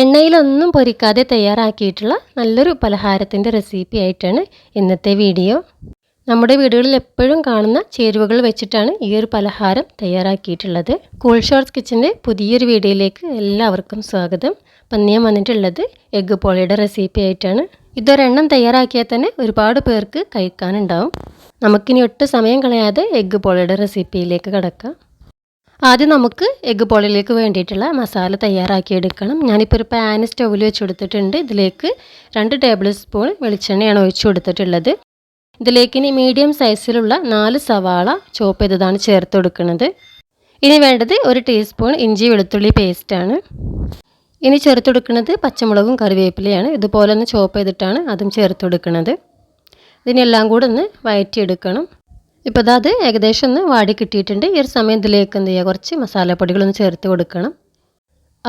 എണ്ണയിലൊന്നും പൊരിക്കാതെ തയ്യാറാക്കിയിട്ടുള്ള നല്ലൊരു പലഹാരത്തിന്റെ റെസിപ്പി ആയിട്ടാണ് ഇന്നത്തെ വീഡിയോ നമ്മുടെ വീടുകളിൽ എപ്പോഴും കാണുന്ന ചേരുവകൾ വെച്ചിട്ടാണ് ഈ ഒരു പലഹാരം തയ്യാറാക്കിയിട്ടുള്ളത്. കൂൾ ഷോർട്സ് കിച്ചന്റെ പുതിയൊരു വീഡിയോയിലേക്ക് എല്ലാവർക്കും സ്വാഗതം. അപ്പം ഞാൻ വന്നിട്ടുള്ളത് എഗ്ഗ് പോളിയുടെ റെസിപ്പി ആയിട്ടാണ്. ഇതൊരെണ്ണം തയ്യാറാക്കിയാൽ തന്നെ ഒരുപാട് പേർക്ക് കഴിക്കാനുണ്ടാവും. നമുക്കിനി ഒട്ടും സമയം കളയാതെ എഗ്ഗ് പോളിയുടെ റെസിപ്പിയിലേക്ക് കിടക്കാം. ആദ്യം നമുക്ക് എഗ്ഗ് പോളിലേക്ക് വേണ്ടിയിട്ടുള്ള മസാല തയ്യാറാക്കിയെടുക്കണം. ഞാനിപ്പോൾ ഒരു പാൻ സ്റ്റൗവിൽ വെച്ച് കൊടുത്തിട്ടുണ്ട് ഇതിലേക്ക് രണ്ട് ടേബിൾ സ്പൂൺ വെളിച്ചെണ്ണയാണ് ഒഴിച്ചു കൊടുത്തിട്ടുള്ളത്. ഇതിലേക്ക് ഇനി മീഡിയം സൈസിലുള്ള നാല് സവാള ചോപ്പ് ചെയ്തതാണ് ചേർത്ത് കൊടുക്കുന്നത്. ഇനി വേണ്ടത് ഒരു ടീസ്പൂൺ ഇഞ്ചി വെളുത്തുള്ളി പേസ്റ്റാണ് ഇനി ചേർത്ത് കൊടുക്കുന്നത് പച്ചമുളകും കറിവേപ്പിലയാണ്. ഇതുപോലെ ഒന്ന് ചോപ്പ് ചെയ്തിട്ടാണ് അതും ചേർത്ത് കൊടുക്കുന്നത്. ഇതിനെല്ലാം കൂടെ ഒന്ന് വഴറ്റിയെടുക്കണം ഇപ്പോൾ അത് ഏകദേശം ഒന്ന് വാടി കിട്ടിയിട്ടുണ്ട്. ഈ ഒരു സമയം ഇതിലേക്ക് എന്ത് ചെയ്യുക? കുറച്ച് മസാലപ്പൊടികളൊന്ന് ചേർത്ത് കൊടുക്കണം.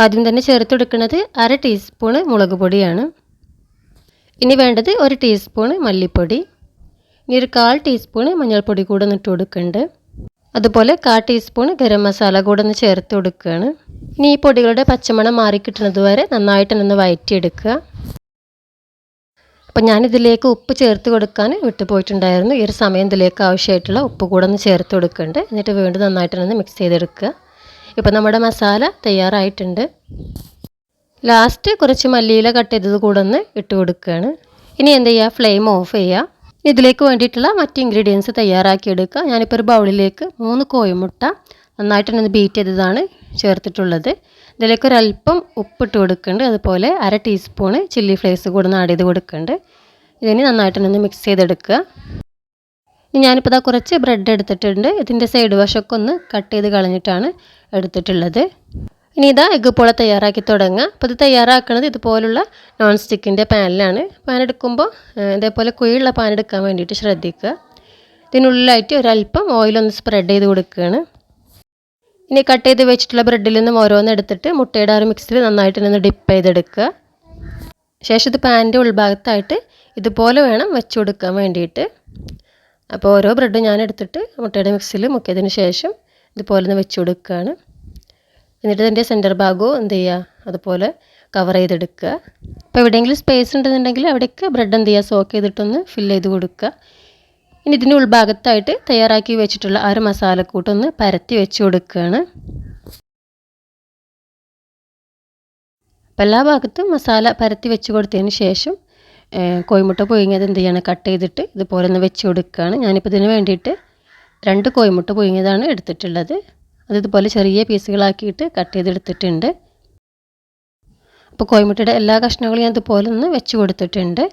ആദ്യം തന്നെ ചേർത്ത് കൊടുക്കുന്നത് അര ടീസ്പൂണ് മുളക് പൊടിയാണ്. ഇനി വേണ്ടത് ഒരു ടീസ്പൂണ് മല്ലിപ്പൊടി. ഇനി ഒരു കാൽ ടീസ്പൂണ് മഞ്ഞൾപ്പൊടി കൂടെ ഒന്ന് ഇട്ട് കൊടുക്കുന്നുണ്ട്. അതുപോലെ കാൽ ടീസ്പൂൺ ഗരം മസാല കൂടെ ഒന്ന് ചേർത്ത് കൊടുക്കുകയാണ്. ഇനി ഈ പൊടികളുടെ പച്ചമണം മാറി കിട്ടുന്നത് വരെ നന്നായിട്ട് ഒന്ന് അപ്പം ഞാനിതിലേക്ക് ഉപ്പ് ചേർത്ത് കൊടുക്കാൻ വിട്ടുപോയിട്ടുണ്ടായിരുന്നു. ഈ ഒരു സമയം ഇതിലേക്ക് ആവശ്യമായിട്ടുള്ള ഉപ്പ് കൂടെ ഒന്ന് ചേർത്ത് കൊടുക്കുന്നുണ്ട് എന്നിട്ട് വീണ്ടും നന്നായിട്ടൊന്ന് മിക്സ് ചെയ്തെടുക്കുക. ഇപ്പോൾ നമ്മുടെ മസാല തയ്യാറായിട്ടുണ്ട്. ലാസ്റ്റ് കുറച്ച് മല്ലിയില കട്ട് ചെയ്തത് കൂടെ ഒന്ന് ഇട്ട് കൊടുക്കുകയാണ്. ഇനി എന്ത് ചെയ്യുക ഫ്ലെയിം ഓഫ് ചെയ്യുക ഇതിലേക്ക് വേണ്ടിയിട്ടുള്ള മറ്റ് ഇൻഗ്രീഡിയൻസ് തയ്യാറാക്കി എടുക്കുക ഞാനിപ്പോൾ ഒരു ബൗളിലേക്ക് മൂന്ന് കോഴിമുട്ട നന്നായിട്ടൊന്ന് ബീറ്റ് ചെയ്തതാണ്. ചേർത്തിട്ടുള്ളത്. ഇതിലേക്ക് ഒരല്പം ഉപ്പിട്ട് കൊടുക്കുന്നുണ്ട്. അതുപോലെ അര ടീസ്പൂണ് ചില്ലി ഫ്ലേക്സ് കൂടെ ഒന്ന് ആഡ് ചെയ്ത് കൊടുക്കുന്നുണ്ട്. ഇതിന് നന്നായിട്ടൊന്ന് മിക്സ് ചെയ്തെടുക്കുക. ഇനി ഞാനിപ്പോൾ ഇതാ കുറച്ച് ബ്രെഡ് എടുത്തിട്ടുണ്ട്. ഇതിന്റെ സൈഡ് വശമൊക്കെ ഒന്ന് കട്ട് ചെയ്ത് കളഞ്ഞിട്ടാണ് എടുത്തിട്ടുള്ളത്. ഇനി ഇതാ എഗ്ഗ് പോള തയ്യാറാക്കി തുടങ്ങുക അപ്പോൾ ഇത് തയ്യാറാക്കുന്നത് ഇതുപോലുള്ള നോൺ സ്റ്റിക്കിന്റെ പാനിലാണ് പാൻ എടുക്കുമ്പോൾ ഇതേപോലെ കുഴിയുള്ള പാൻ എടുക്കാൻ വേണ്ടിയിട്ട് ശ്രദ്ധിക്കുക. ഇതിനുള്ളിലായിട്ട് ഒരല്പം ഓയിലൊന്ന് സ്പ്രെഡ് ചെയ്ത് കൊടുക്കുകയാണ്. ഇനി കട്ട് ചെയ്ത് വെച്ചിട്ടുള്ള ബ്രെഡിൽ നിന്നും ഓരോന്ന് എടുത്തിട്ട് മുട്ടയുടെ ആ ഒരു മിക്സിൽ നന്നായിട്ട് നിന്ന് ഡിപ്പ് ചെയ്തെടുക്കുക. ശേഷം ഇത് പാനിന്റെ ഉൾഭാഗത്തായിട്ട് ഇതുപോലെ വേണം വെച്ച് കൊടുക്കാൻ വേണ്ടിയിട്ട്. അപ്പോൾ ഓരോ ബ്രെഡ് ഞാൻ എടുത്തിട്ട് മുട്ടയുടെ മിക്സിൽ മുക്കിയതിന് ശേഷം ഇതുപോലെ ഒന്ന് വെച്ച് കൊടുക്കുകയാണ്. എന്നിട്ട് ഇതിന്റെ സെന്റർ ഭാഗവും എന്ത് ചെയ്യുക? അതുപോലെ കവർ ചെയ്തെടുക്കുക. അപ്പോൾ എവിടെയെങ്കിലും സ്പേസ് ഉണ്ടെന്നുണ്ടെങ്കിൽ അവിടേക്ക് ബ്രെഡ് എന്ത് ചെയ്യുക? സോക്ക് ചെയ്തിട്ടൊന്ന് ഫില്ല് ചെയ്ത് കൊടുക്കുക. ഇനി ഇതിന്റെ ഉൾഭാഗത്തായിട്ട് തയ്യാറാക്കി വെച്ചിട്ടുള്ള ആ ഒരു മസാലക്കൂട്ടൊന്ന് പരത്തി വെച്ച് കൊടുക്കുകയാണ്. അപ്പോൾ എല്ലാ ഭാഗത്തും മസാല പരത്തി വെച്ച് കൊടുത്തതിന് ശേഷം കോയിമുട്ട പുഴുങ്ങിയത് എന്ത് ചെയ്യണം? കട്ട് ചെയ്തിട്ട് ഇതുപോലെ ഒന്ന് വെച്ച് കൊടുക്കുകയാണ്. ഞാനിപ്പോൾ ഇതിന് വേണ്ടിയിട്ട് രണ്ട് കോയിമുട്ട പുഴുങ്ങിയതാണ് എടുത്തിട്ടുള്ളത്. അത് ഇതുപോലെ ചെറിയ പീസുകളാക്കിയിട്ട് കട്ട് ചെയ്തെടുത്തിട്ടുണ്ട്. അപ്പോൾ കോയിമുട്ടയുടെ എല്ലാ കഷ്ണങ്ങളും ഞാൻ ഇതുപോലെ ഒന്ന് വെച്ച് കൊടുത്തിട്ടുണ്ട്.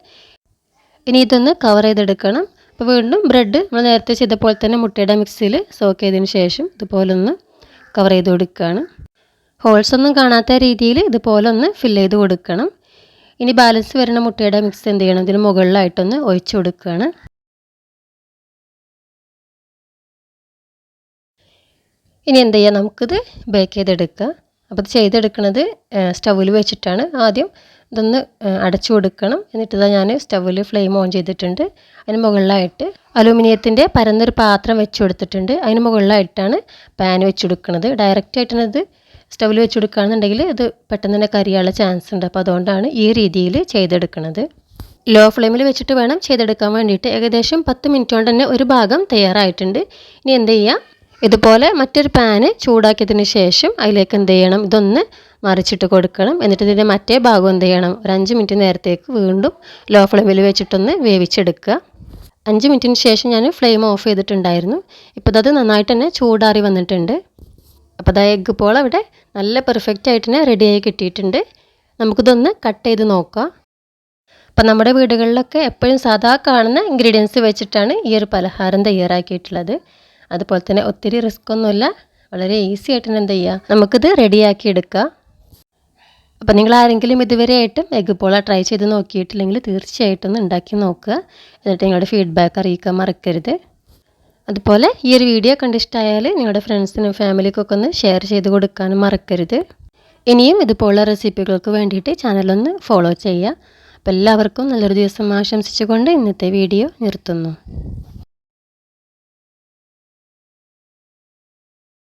ഇനി ഇതൊന്ന് കവർ ചെയ്തെടുക്കണം. അപ്പോൾ വീണ്ടും ബ്രെഡ് നമ്മൾ നേരത്തെ ചെയ്ത പോലെ തന്നെ മുട്ടയുടെ മിക്സിയിൽ സോക്ക് ചെയ്തതിന് ശേഷം ഇതുപോലെ ഒന്ന് കവർ ചെയ്ത് കൊടുക്കുകയാണ്. ഹോൾസ് ഒന്നും കാണാത്ത രീതിയിൽ ഇതുപോലെ ഒന്ന് ഫില്ല് ചെയ്ത് കൊടുക്കണം. ഇനി ബാലൻസ് വരുന്ന മുട്ടയുടെ മിക്സ് എന്ത് ചെയ്യണം? ഇതിന് മുകളിലായിട്ടൊന്ന് ഒഴിച്ചു കൊടുക്കുകയാണ്. ഇനി എന്ത് ചെയ്യാം? നമുക്കിത് ബേക്ക് ചെയ്തെടുക്കുക അപ്പോൾ ഇത് ചെയ്തെടുക്കുന്നത് സ്റ്റൗവിൽ വെച്ചിട്ടാണ്. ആദ്യം ഇതൊന്ന് അടച്ചു കൊടുക്കണം. എന്നിട്ട് ഇതാ ഞാൻ സ്റ്റൗവിൽ ഫ്ലെയിം ഓൺ ചെയ്തിട്ടുണ്ട്. അതിന് മുകളിലായിട്ട് അലൂമിനിയത്തിന്റെ പരന്നൊരു പാത്രം വെച്ച് കൊടുത്തിട്ടുണ്ട്. അതിന് മുകളിലായിട്ടാണ് പാൻ വെച്ച് കൊടുക്കുന്നത് ഡയറക്റ്റ് ആയിട്ടാണ് ഇത് സ്റ്റൗവിൽ വെച്ച് കൊടുക്കുകയാണെന്നുണ്ടെങ്കിൽ ഇത് പെട്ടെന്ന് തന്നെ കരിയാനുള്ള ചാൻസ് ഉണ്ട്. അപ്പോൾ അതുകൊണ്ടാണ് ഈ രീതിയിൽ ചെയ്തെടുക്കുന്നത് ലോ ഫ്ലെയിമിൽ വെച്ചിട്ട് വേണം ചെയ്തെടുക്കാൻ വേണ്ടിയിട്ട്. ഏകദേശം പത്ത് മിനിറ്റ് കൊണ്ട് തന്നെ ഒരു ഭാഗം തയ്യാറായിട്ടുണ്ട്. ഇനി എന്ത് ചെയ്യുക ഇതുപോലെ മറ്റൊരു പാന് ചൂടാക്കിയതിന് ശേഷം അതിലേക്ക് എന്ത് ചെയ്യണം? ഇതൊന്ന് മറിച്ചിട്ട് കൊടുക്കണം. എന്നിട്ട് ഇതിന്റെ മറ്റേ ഭാഗം എന്ത് ചെയ്യണം? ഒരു അഞ്ച് മിനിറ്റ് നേരത്തേക്ക് വീണ്ടും ലോ ഫ്ലെയിമിൽ വെച്ചിട്ടൊന്ന് വേവിച്ചെടുക്കുക. അഞ്ച് മിനിറ്റിന് ശേഷം ഞാൻ ഫ്ലെയിം ഓഫ് ചെയ്തിട്ടുണ്ടായിരുന്നു. ഇപ്പോൾ അത് നന്നായിട്ട് തന്നെ ചൂടാറി വന്നിട്ടുണ്ട്. അപ്പോൾ അതായത് എഗ്ഗ് പോൾ അവിടെ നല്ല പെർഫെക്റ്റ് ആയിട്ട് തന്നെ റെഡിയായി കിട്ടിയിട്ടുണ്ട്. നമുക്കിതൊന്ന് കട്ട് ചെയ്ത് നോക്കാം. അപ്പം നമ്മുടെ വീടുകളിലൊക്കെ എപ്പോഴും സാധാ കാണുന്ന ഇൻഗ്രീഡിയൻസ് വെച്ചിട്ടാണ് ഈ ഒരു പലഹാരം തയ്യാറാക്കിയിട്ടുള്ളത്. അതുപോലെ തന്നെ ഒത്തിരി റിസ്ക് ഒന്നുമില്ല. വളരെ ഈസി ആയിട്ട് എന്ത് ചെയ്യുക നമുക്കിത് റെഡിയാക്കി എടുക്കാം. അപ്പോൾ നിങ്ങൾ ആരെങ്കിലും ഇതുവരെയായിട്ടും എഗ് പോള ട്രൈ ചെയ്ത് നോക്കിയിട്ടില്ലെങ്കിൽ തീർച്ചയായിട്ടും ഉണ്ടാക്കി നോക്കുക. എന്നിട്ട് നിങ്ങളുടെ ഫീഡ്ബാക്ക് അറിയിക്കാൻ മറക്കരുത്. അതുപോലെ ഈ ഒരു വീഡിയോ കണ്ടിഷ്ടമായാൽ നിങ്ങളുടെ ഫ്രണ്ട്സിനും ഫാമിലിക്കൊക്കെ ഒന്ന് ഷെയർ ചെയ്ത് കൊടുക്കാനും മറക്കരുത്. ഇനിയും ഇതുപോലുള്ള റെസിപ്പികൾക്ക് വേണ്ടിയിട്ട് ചാനലൊന്ന് ഫോളോ ചെയ്യുക. അപ്പോൾ എല്ലാവർക്കും നല്ലൊരു ദിവസം ആശംസിച്ചുകൊണ്ട് ഇന്നത്തെ വീഡിയോ നിർത്തുന്നു.